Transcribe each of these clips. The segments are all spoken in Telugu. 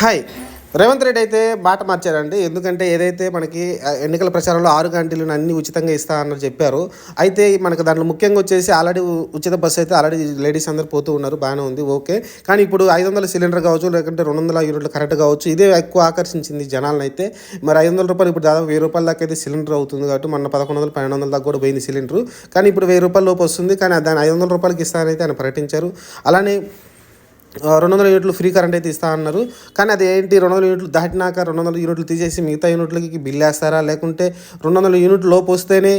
హాయ్ రేవంత్ రెడ్డి అయితే మాట మార్చారండి. ఎందుకంటే ఏదైతే మనకి ఎన్నికల ప్రచారంలో ఆరు గంటలను అన్ని ఉచితంగా ఇస్తా అన్నది చెప్పారు. అయితే మనకు దాంట్లో ముఖ్యంగా వచ్చేసి ఆల్రెడీ ఉచిత బస్సు అయితే ఆల్రెడీ లేడీస్ అందరు పోతూ ఉన్నారు. బాగానే ఉంది. ఓకే. కానీ ఇప్పుడు ఐదు వందల సిలిండర్ కావచ్చు లేకుంటే రెండు వందల యూనిట్లు కరెక్ట్ కావచ్చు ఇదే ఎక్కువ ఆకర్షించింది జనాలను అయితే మరి ఐదు వందల రూపాయలు ఇప్పుడు దాదాపు వెయ్యి రూపాయల దాకా అయితే సిలిండర్ అవుతుంది కాబట్టి మొన్న పదకొండు వందలు పన్నెండు వందల దాకా కూడా పోయింది సిలిండర్. కానీ ఇప్పుడు వెయ్యి రూపాయల లోపు వస్తుంది. కానీ దాని ఐదు వందల రూపాయలకి ఇస్తానైతే ఆయన ప్రకటించారు. అలానే రెండు వందల యూనిట్లు ఫ్రీ కరెంట్ అయితే ఇస్తా అన్నారు. కానీ అది ఏంటి? రెండు వందల యూనిట్లు దాటినాక రెండు వందల యూనిట్లు తీసేసి మిగతా యూనిట్లకి బిల్ వేస్తారా లేకుంటే రెండు వందల యూనిట్లు లోపు వస్తేనే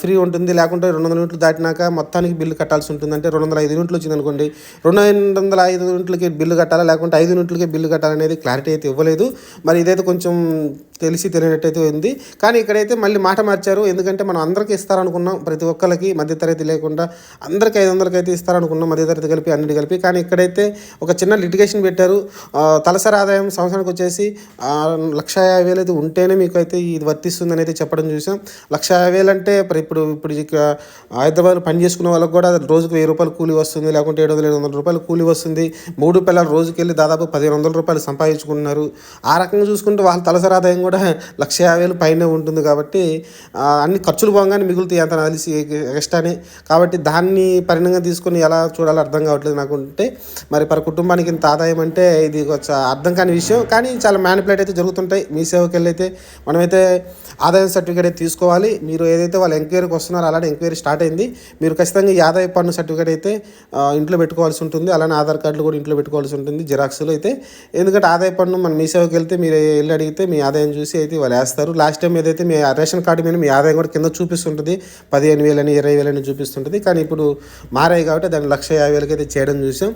ఫ్రీ ఉంటుంది. లేకుంటే రెండు వందల యూనిట్లు దాటినాక మొత్తానికి బిల్లు కట్టాల్సి ఉంటుంది. అంటే రెండు వందల ఐదు యూనిట్లు వచ్చింది అనుకోండి. రెండు వందల ఐదు యూనిట్లకి బిల్లు కట్టాలా? లేకుంటే ఐదు యూనిట్లకి బిల్లు కట్టాలనేది క్లారిటీ అయితే ఇవ్వలేదు. మరి ఇదైతే కొంచెం తెలిసి తెలియనట్టయితే ఉంది. కానీ ఇక్కడైతే మళ్ళీ మాట మార్చారు. ఎందుకంటే మనం అందరికీ ఇస్తారనుకున్నాం. ప్రతి ఒక్కరికి మధ్యతరగతి లేకుండా అందరికీ ఐదు వందలకి అయితే ఇస్తారనుకున్నాం. మధ్యతరగతి కలిపి అన్నిటి కలిపి. కానీ ఇక్కడైతే ఒక చిన్న లిటిగేషన్ పెట్టారు. తలసరి ఆదాయం సంవత్సరానికి వచ్చేసి లక్ష యాభై వేలు అయితే ఉంటేనే మీకు అయితే ఇది వర్తిస్తుందని అయితే చెప్పడం చూసాం. లక్ష యాభై వేలు అంటే ఇప్పుడు ఇప్పుడు హైదరాబాద్లో హైదరాబాద్ పని చేసుకునే వాళ్ళకి కూడా రోజుకు వెయ్యి రూపాయలు కూలీ వస్తుంది. లేకుంటే ఏడు వందల ఏడు వందల రూపాయలు కూలీ వస్తుంది. మూడు పిల్లలు రోజుకి వెళ్ళి దాదాపు పదిహేను వందల రూపాయలు సంపాదించుకుంటున్నారు. ఆ రకంగా చూసుకుంటే వాళ్ళ తలసరి ఆదాయం కూడా లక్ష యాభై వేలు పైనే ఉంటుంది కాబట్టి అన్ని ఖర్చులు పోగానే మిగులుతాయి అంత నాకు తెలిసి ఎక్స్ట్రానే కాబట్టి దాన్ని పరిణంగా తీసుకొని ఎలా చూడాలో అర్థం కావట్లేదు నాకు ఉంటే మరి పర్ కుటుంబానికి ఇంత ఆదాయం అంటే ఇది అర్థం కాని విషయం. కానీ చాలా మ్యానిపులేట్ అయితే జరుగుతుంటాయి. మీ సేవకి వెళ్ళి మనమైతే ఆదాయం సర్టిఫికేట్ అయితే తీసుకోవాలి. మీరు ఏదైతే వాళ్ళు ఎంక్వైరీకి వస్తున్నారో అలానే ఎంక్వైరీ స్టార్ట్ అయింది. మీరు ఖచ్చితంగా ఈ ఆదాయ పన్ను సర్టిఫికేట్ అయితే ఇంట్లో పెట్టుకోవాల్సి ఉంటుంది. అలానే ఆధార్ కార్డులు కూడా ఇంట్లో పెట్టుకోవాల్సి ఉంటుంది. జిరాక్స్లు అయితే. ఎందుకంటే ఆదాయ పన్ను మన మీ సేవకి వెళ్తే మీరు వెళ్ళి అడిగితే మీ ఆదాయం చూసి అయితే వాళ్ళు వేస్తారు. లాస్ట్ టైం ఏదైతే మీ రేషన్ కార్డు మీద మీ ఆదాయం కూడా కింద చూపిస్తుంటుంది పదిహేను వేలని ఇరవై వేలని చూపిస్తుంటుంది. కానీ ఇప్పుడు మారాయి కాబట్టి దాన్ని లక్ష యాభై అయితే చేయడం చూసాం.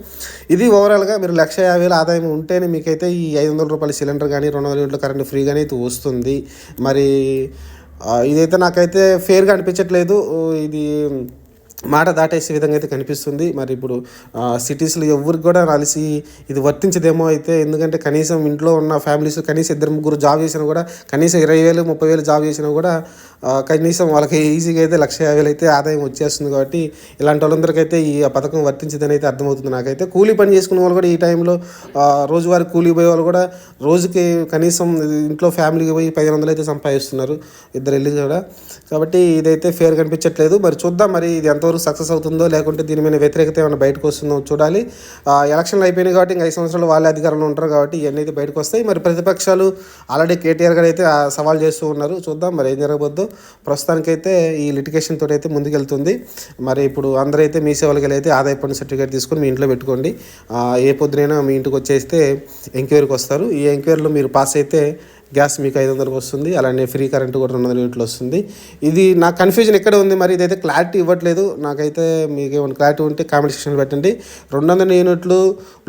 ఇది ఓవరాల్గా మీరు లక్ష యాభై వేల ఆదాయం ఉంటేనే మీకైతే ఈ ఐదు వందల రూపాయల సిలిండర్ కానీ రెండు వందల యూనిట్ల కరెంట్ ఫ్రీగానే అయితే వస్తుంది. మరి ఇదైతే నాకైతే ఫేర్గా అనిపించట్లేదు. ఇది మాట దాటేసే విధంగా అయితే కనిపిస్తుంది. మరి ఇప్పుడు సిటీస్లో ఎవరికి కూడా కలిసి ఇది వర్తించదేమో అయితే ఎందుకంటే కనీసం ఇంట్లో ఉన్న ఫ్యామిలీస్ కనీసం ఇద్దరు ముగ్గురు జాబ్ చేసినా కూడా కనీసం ఇరవై వేలు ముప్పై వేలు జాబ్ చేసినా కూడా కనీసం వాళ్ళకి ఈజీగా అయితే లక్ష యాభై వేలు అయితే ఆదాయం వచ్చేస్తుంది కాబట్టి ఇలాంటి వాళ్ళందరికైతే ఈ పథకం వర్తించదని అయితే అర్థమవుతుంది నాకైతే. కూలీ పని చేసుకునే వాళ్ళు కూడా ఈ టైంలో రోజువారి కూలీ పోయే వాళ్ళు కూడా రోజుకి కనీసం ఇంట్లో ఫ్యామిలీకి పోయి పది వందలు అయితే సంపాదిస్తున్నారు ఇద్దరు వెళ్ళి కూడా. కాబట్టి ఇదైతే ఫేర్ కనిపించట్లేదు. మరి చూద్దాం మరి ఇది ఎంతవరకు సక్సెస్ అవుతుందో లేకుంటే దీని మీద వ్యతిరేకత ఏమైనా బయటకు వస్తుందో చూడాలి. ఆ, ఎలక్షన్లు అయిపోయినాయి కాబట్టి ఇంకా ఐదు సంవత్సరాలు వాళ్ళే అధికారంలో ఉంటారు కాబట్టి ఇవన్నీ అయితే బయటకు వస్తాయి. మరి ప్రతిపక్షాలు ఆల్రెడీ కేటీఆర్ గారు అయితే సవాల్ చేస్తూ ఉన్నారు. చూద్దాం మరి ఏం జరగబోద్దో. ప్రస్తుతానికైతే ఈ లిటిగేషన్ తోటి అయితే ముందుకెళ్తుంది. మరి ఇప్పుడు అందరూ అయితే మీ సేవలకి వెళ్ళి అయితే ఆదాయ పన్ను సర్టిఫికేట్ తీసుకొని మీ ఇంట్లో పెట్టుకోండి. ఏ పొద్దునైనా మీ ఇంటికి వచ్చేస్తే ఎంక్వైరీకి వస్తారు. ఈ ఎంక్వైరీలో మీరు పాస్ అయితే గ్యాస్ మీకు ఐదు వందలకు వస్తుంది అలానే ఫ్రీ కరెంట్ కూడా రెండు వందల యూనిట్లు వస్తుంది. ఇది నా కన్ఫ్యూజన్ ఎక్కడ ఉంది మరి? ఇదైతే క్లారిటీ ఇవ్వట్లేదు. నాకైతే మీకు ఏమైనా క్లారిటీ ఉంటే కామెంట్ సెక్షన్లో పెట్టండి. రెండు వందల యూనిట్లు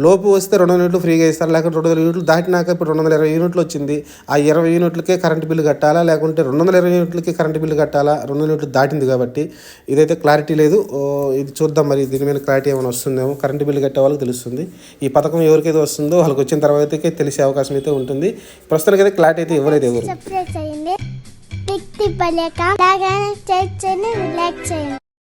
లోపు వస్తే రెండు వందల యూనిట్లు ఫ్రీగా ఇస్తారు లేకపోతే రెండు వందల యూనిట్లు దాటినాక ఇప్పుడు రెండు వందల ఇరవై యూనిట్లు వచ్చింది. ఆ ఇరవై యూనిట్లకే కరెంట్ బిల్లు కట్టాలా లేకుంటే రెండు వందల ఇరవై యూనిట్లకి కరెంట్ బిల్లు కట్టాలా? రెండు వందల యూనిట్లు దాటింది కాబట్టి ఇదైతే క్లారిటీ లేదు. ఇది చూద్దాం మరి దీని మీద క్లారిటీ ఏమైనా వస్తుందేమో. కరెంట్ బిల్లు కట్టే వాళ్ళకి తెలుస్తుంది. ఈ పథకం ఎవరికైతే వస్తుందో వాళ్ళకి వచ్చిన తర్వాతకే తెలిసే అవకాశం అయితే ఉంటుంది. ప్రస్తుతానికి అయితే క్లారిటీ అయితే ఇవ్వలేదు ఎవరు. సబ్స్క్రైబ్ చేయండి. పిక్ తిప్పలేక చేయండి చేయండి.